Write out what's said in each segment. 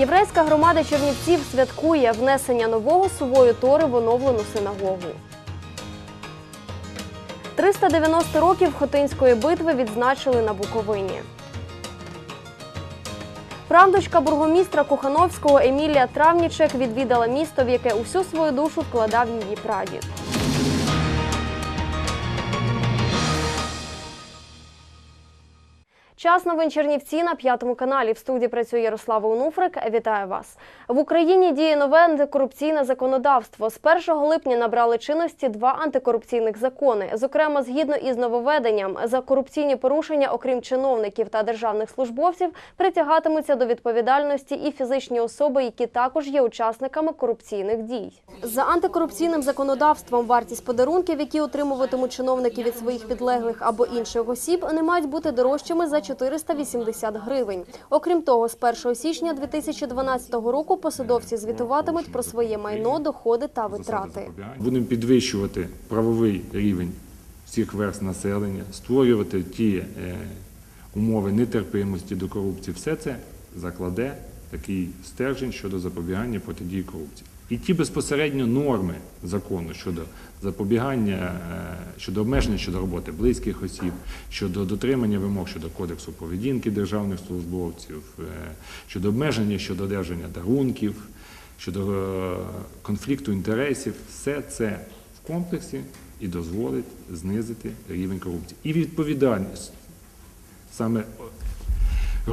Єврейська громада Чернівців святкує внесення нового сувою тори в оновлену синагогу. 390 років Хотинської битви відзначили на Буковині. Правнучка бургомістра Кохановського Емілія Травнічек відвідала місто, в яке усю свою душу вкладав її прадід. Час новин Чернівці на п'ятому каналі. В студії працює Ярослава Унуфрик. Вітаю вас. В Україні діє нове антикорупційне законодавство. З 1 липня набрали чинності два антикорупційних закони. Зокрема, згідно із нововведенням, за корупційні порушення, окрім чиновників та державних службовців, притягатимуться до відповідальності і фізичні особи, які також є учасниками корупційних дій. За антикорупційним законодавством вартість подарунків, які отримуватимуть чиновники від своїх підлеглих або інших осіб, не мають бути дорожчими за 480 гривень. Окрім того, з 1 січня 2012 року посадовці звітуватимуть про своє майно, доходи та витрати. Будемо підвищувати правовий рівень всіх верст населення, створювати ті е, умови нетерпимості до корупції. Все це закладе такий стержень щодо запобігання протидії корупції. І ті безпосередньо норми закону щодо запобігання, е, щодо обмеження щодо роботи близьких осіб, щодо дотримання вимог щодо кодексу поведінки державних службовців, е, щодо обмеження щодо одержання дарунків, щодо е, конфлікту інтересів, все це в комплексі і дозволить знизити рівень корупції. І відповідальність саме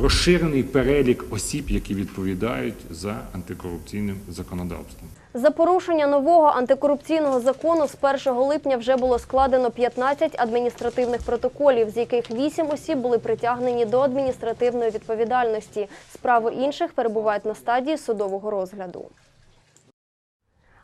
розширений перелік осіб, які відповідають за антикорупційним законодавством. За порушення нового антикорупційного закону з 1 липня вже було складено 15 адміністративних протоколів, з яких 8 осіб були притягнені до адміністративної відповідальності. Справи інших перебувають на стадії судового розгляду.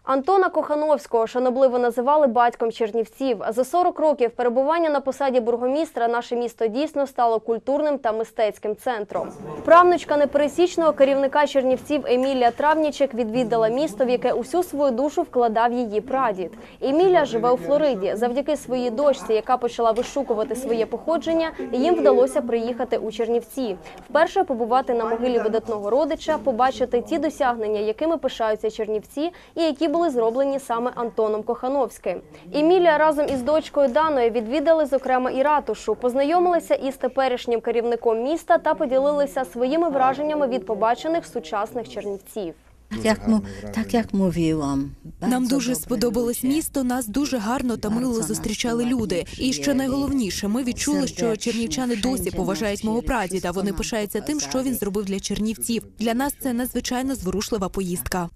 Антона Кохановського шанобливо називали батьком Чернівців. За 40 років перебування на посаді бургомістра наше місто дійсно стало культурним та мистецьким центром. Правнучка непересічного керівника Чернівців Емілія Травнічек відвідала місто, в яке усю свою душу вкладав її прадід. Емілія живе у Флориді. Завдяки своїй дочці, яка почала вишукувати своє походження, їм вдалося приїхати у Чернівці. Вперше побувати на могилі видатного родича, побачити ті досягнення, якими пишаються Чернівці, і які були зроблені саме Антоном Кохановським. Емілія разом із дочкою Даною відвідали зокрема і ратушу, познайомилися із теперішнім керівником міста та поділилися своїми враженнями від побачених сучасних чернівців. Tak jak, mu, tak jak mówiłam. Нам дуже сподобалось місто. Нас дуже гарно та мило зустрічали люди. І що найголовніше, ми відчули, що чернівчани досі поважають мого прадіда. Вони пишаються тим, що він зробив для чернівців. Для нас це надзвичайно зворушлива поїздка.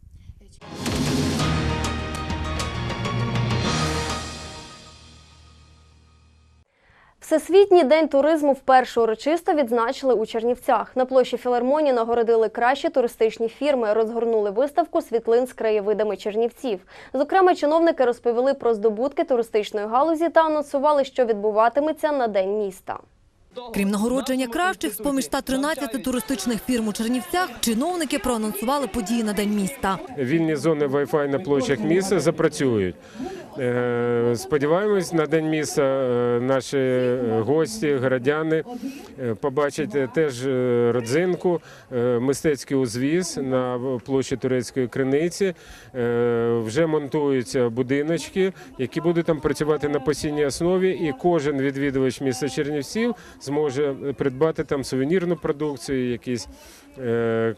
Всесвітній день туризму вперше урочисто відзначили у Чернівцях. На площі філармонії нагородили кращі туристичні фірми, розгорнули виставку світлин з краєвидами Чернівців. Зокрема, чиновники розповіли про здобутки туристичної галузі та анонсували, що відбуватиметься на день міста. Крім нагородження кращих з поміж 113 туристичних фірм у Чернівцях, чиновники проанонсували події на день міста. Вільні зони Wi-Fi на площах міста запрацюють. Е, Сподіваємось, на день міста е, наші е, гості, городяни е, побачать теж родзинку, мистецький узвіз на площі турецької криниці. Вже монтуються будиночки, які будуть там працювати на постійній основі, і кожен відвідувач міста Чернівців зможе придбати там сувенірну продукцію, якісь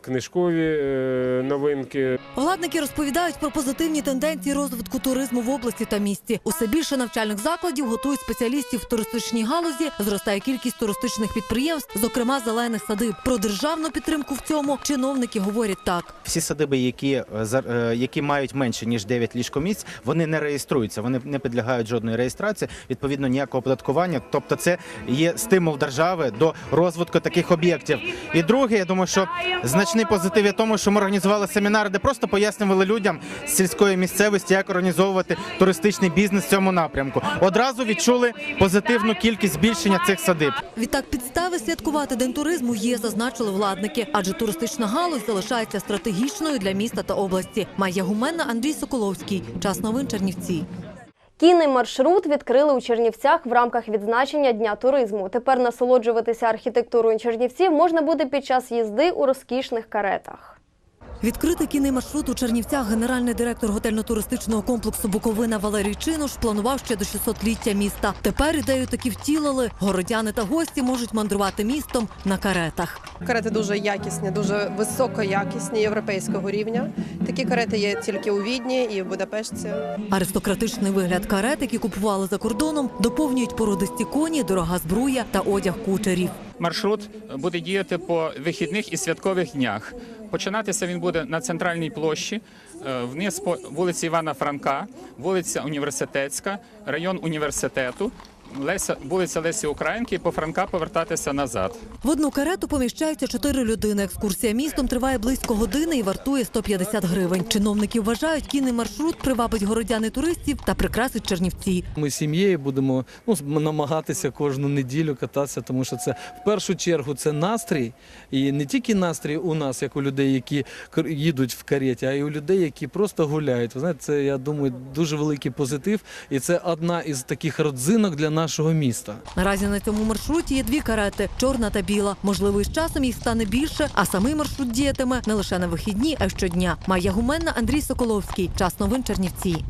книжкові е, новинки. Владники розповідають про позитивні тенденції розвитку туризму в області та місті. Усе більше навчальних закладів готують спеціалістів в туристичній галузі. Зростає кількість туристичних підприємств, зокрема зелених садиб. Про державну підтримку в цьому чиновники говорять так. Всі садиби, які, е, е, які мають менше ніж 9 ліжкомісць, вони не реєструються, вони не підлягають жодної реєстрації, відповідно ніякого оподаткування. Тобто, це є стимул держави до розвитку таких об'єктів. І друге, я думаю, що значний позитив є тому, що ми організували семінари, де просто пояснювали людям з сільської місцевості, як організовувати туристичний бізнес в цьому напрямку. Одразу відчули позитивну кількість збільшення цих садиб. Відтак підстави святкувати день туризму є, зазначили владники, адже туристична галузь залишається стратегічною для міста та області. Майя Гуменна, Андрій Соколовський. Час новин Чернівці. Кінний маршрут відкрили у Чернівцях в рамках відзначення Дня туризму. Тепер насолоджуватися архітектурою Чернівців можна буде під час їзди у розкішних каретах. Відкрити кінний маршрут у Чернівцях генеральний директор готельно-туристичного комплексу Буковина Валерій Чинуш планував ще до 600-ліття міста. Тепер ідею таки втілили. Городяни та гості можуть мандрувати містом на каретах. Карети дуже якісні, дуже високоякісні європейського рівня. Такі карети є тільки у Відні і в Будапешті. Аристократичний вигляд карет, які купували за кордоном, доповнюють породисті коні, дорога збруя та одяг кучерів. Маршрут буде діяти по вихідних і святкових днях. Починатися він буде на центральній площі, е, вниз по вулиці Івана Франка, вулиця Університетська, район університету, Леся, вулиця Лесі Українки, і по Франка повертатися назад. В одну карету поміщаються чотири людини. Екскурсія містом триває близько години і вартує 150 гривень. Чиновники вважають, кінний маршрут привабить городян і туристів та прикрасить Чернівці. Ми з сім'єю будемо ну, намагатися кожну неділю кататися, тому що це в першу чергу це настрій, і не тільки настрій у нас, як у людей, які їдуть в кареті, а й у людей, які просто гуляють. Ви знаєте, це я думаю дуже великий позитив, і це одна із таких родзинок для нашого міста. Наразі на цьому маршруті є дві карети чорна та біла. Можливо, із часом їх стане більше, а самий маршрут діятиме не лише на вихідні, а й щодня. Майя Гуменна, Андрій Соколовський. Час новин Чернівці.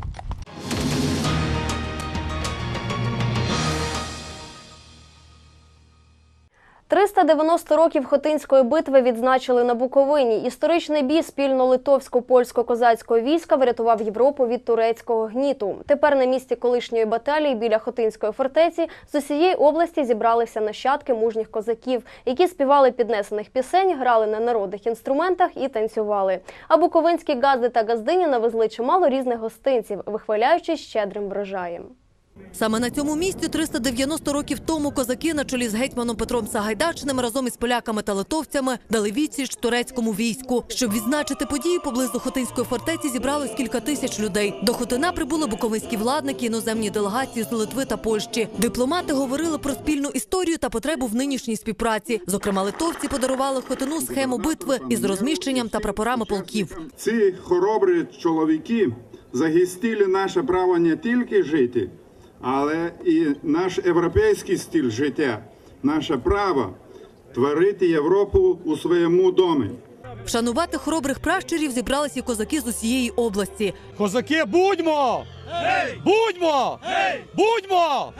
390 років Хотинської битви відзначили на Буковині. Історичний бій спільно литовсько-польсько-козацького війська врятував Європу від турецького гніту. Тепер на місці колишньої баталії біля Хотинської фортеці з усієї області зібралися нащадки мужніх козаків, які співали піднесених пісень, грали на народних інструментах і танцювали. А буковинські газди та газдині навезли чимало різних гостинців, вихваляючись щедрим врожаєм. Саме на цьому місці 390 років тому козаки на чолі з гетьманом Петром Сагайдачним разом із поляками та литовцями дали відсіч турецькому війську. Щоб відзначити подію, поблизу Хотинської фортеці зібралось кілька тисяч людей. До Хотина прибули буковинські владники, іноземні делегації з Литви та Польщі. Дипломати говорили про спільну історію та потребу в нинішній співпраці. Зокрема, литовці подарували Хотину схему битви із розміщенням та прапорами полків. Ці хоробрі чоловіки захистили наше право не тільки жити, але і наш європейський стиль життя, наше право творити Європу у своєму домі. Вшанувати хоробрих пращурів зібралися козаки з усієї області. Козаки, будьмо! Будьмо! Будьмо!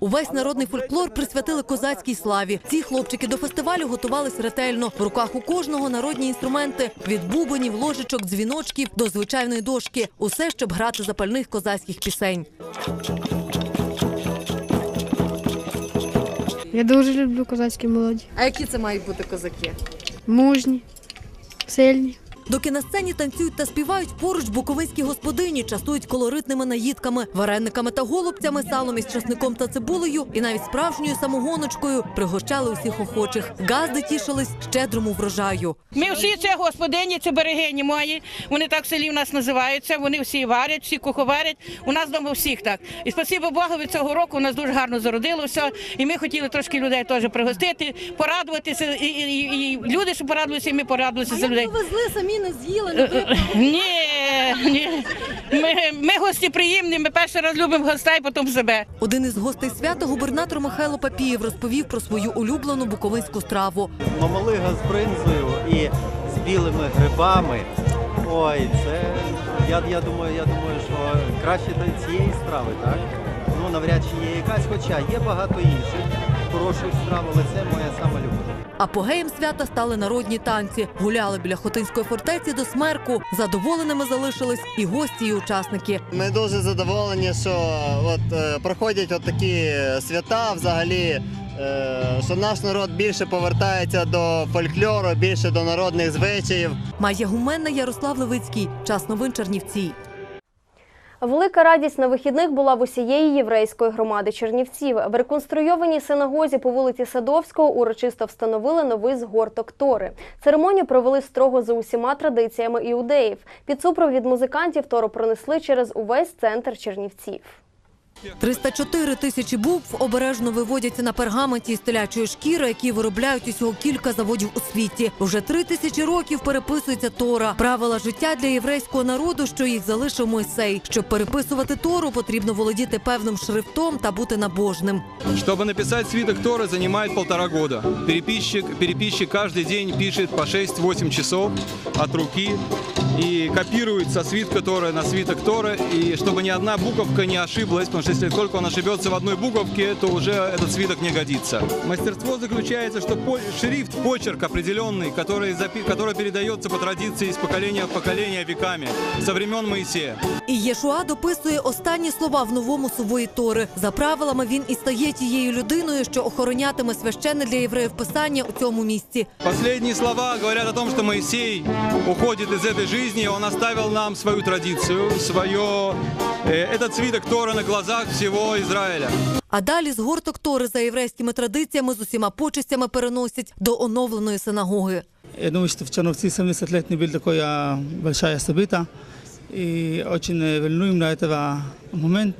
Увесь народний фольклор присвятили козацькій славі. Ці хлопчики до фестивалю готувались ретельно. В руках у кожного народні інструменти від бубонів, ложечок, дзвіночків до звичайної дошки. Усе, щоб грати запальних козацьких пісень. Я дуже люблю козацькі мелодії. А які це мають бути козаки? Мужні, сильні. Доки на сцені танцюють та співають, поруч буковинські господині частують колоритними наїдками, варениками та голубцями, салом із часником та цибулею і навіть справжньою самогоночкою пригощали усіх охочих. Газди тішились щедрому врожаю. Ми всі це господині, це берегині мої. Вони так в селі в нас називаються. Вони всі варять, всі куховарять. У нас вдома всіх так. І спасибо Богу, від цього року у нас дуже гарно зародилося. І ми хотіли трошки людей теж пригостити, порадуватися. І, і, і, люди, що порадувалися, і ми порадувалися за людей. Везли самі не з'їли. Ні, ні. Ми, ми гості приємні, ми перший раз любимо гостей, потім себе. Один із гостей свята, губернатор Михайло Папієв, розповів про свою улюблену буковинську страву. Мамалига з бринзою і з білими грибами. Ой, це я, я думаю, я думаю, що краще до цієї страви, так? Ну навряд чи є якась, хоча є багато інших хороших страв, але це моя сама любов. Апогеєм свята стали народні танці. Гуляли біля Хотинської фортеці до смерку. Задоволеними залишились і гості, і учасники. Ми дуже задоволені, що от е, проходять от такі свята взагалі. е, Що наш народ більше повертається до фольклору, більше до народних звичаїв. Майя Гуменна, Ярослав Левицький. Час новин Чернівці. Велика радість на вихідних була в усієї єврейської громади Чернівців. В реконструйованій синагозі по вулиці Садовського урочисто встановили новий згорток Тори. Церемонію провели строго за усіма традиціями іудеїв. Під супровід музикантів Тору пронесли через увесь центр Чернівців. 304 тисячі букв обережно виводяться на пергаменті із телячої шкіри, які виробляють усього кілька заводів у світі. Вже три тисячі років переписується Тора, правила життя для єврейського народу, що їх залишив Мойсей. Щоб переписувати Тору, потрібно володіти певним шрифтом та бути набожним. Чтобы написать свиток Торы занимает полтора года. Переписчик, переписчик каждый день пишет по 6-8 часов от руки и копирует со свитка Торы на свиток Торы, и чтобы ни одна буковка не ошиблась, потому что если только он ошибется в одной буковке, то уже этот свиток не годится. Мастерство заключается, что по- шрифт, почерк определенный, который, запи- который передается по традиции из поколения в поколение веками, со времен Моисея. І Єшуа дописує останні слова в новому сувої Тори. За правилами він і стає тією людиною, що охоронятиме священне для євреїв писання у цьому місці. Последние слова говорят о том, что Моисей уходит из этой жизни, и он оставил нам свою традицию, свое, э, этот свиток Тора на глазах всего Израиля. А далі згорток Тори за єврейськими традиціями з усіма почестями переносять до оновленої синагоги. Я думаю, что в Черновцы 70 лет не было такое большая событие. И очень э, волнуем на этого момент.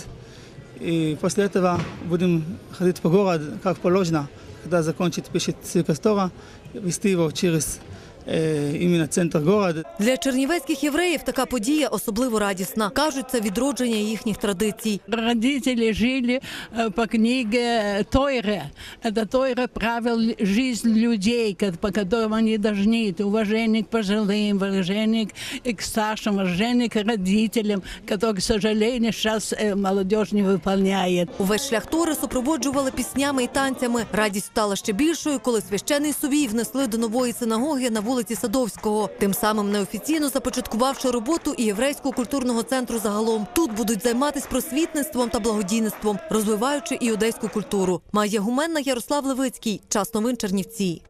И после этого будем ходить по городу, как положено, когда закончит пишет свиток Тора, вести его через э, именно центр города. Для чернівецьких євреїв така подія особливо радісна. кажуть, це відродження їхніх традицій. Родители жили э, по книге Тойре. Это Тойре правил жизнь людей, ко- по которым они должны. Это уважение к пожилым, уважение к- к старшим, уважение к родителям, которые, к сожалению, сейчас э, молодежь не выполняет. Увесь шлях Тори супроводжували піснями і танцями. Радість стала ще більшою, коли священий сувій внесли до нової синагоги на вулиці Садовського. Тим самим неофіційно започаткувавши роботу і єврейського культурного центру загалом. Тут будуть займатися просвітництвом та благодійництвом, розвиваючи іудейську культуру. Майя Гуменна, Ярослав Левицький. Час новин Чернівці.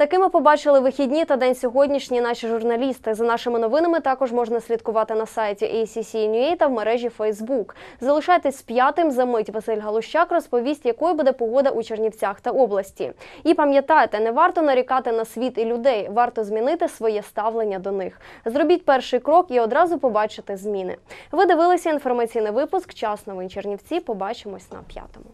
Такими побачили вихідні та день сьогоднішній наші журналісти. За нашими новинами також можна слідкувати на сайті ACC.NUA та в мережі Facebook. Залишайтесь з п'ятим за мить. Василь Галущак розповість, якою буде погода у Чернівцях та області. І пам'ятайте, не варто нарікати на світ і людей, варто змінити своє ставлення до них. Зробіть перший крок і одразу побачите зміни. Ви дивилися інформаційний випуск Час новин Чернівці. Побачимось на п'ятому.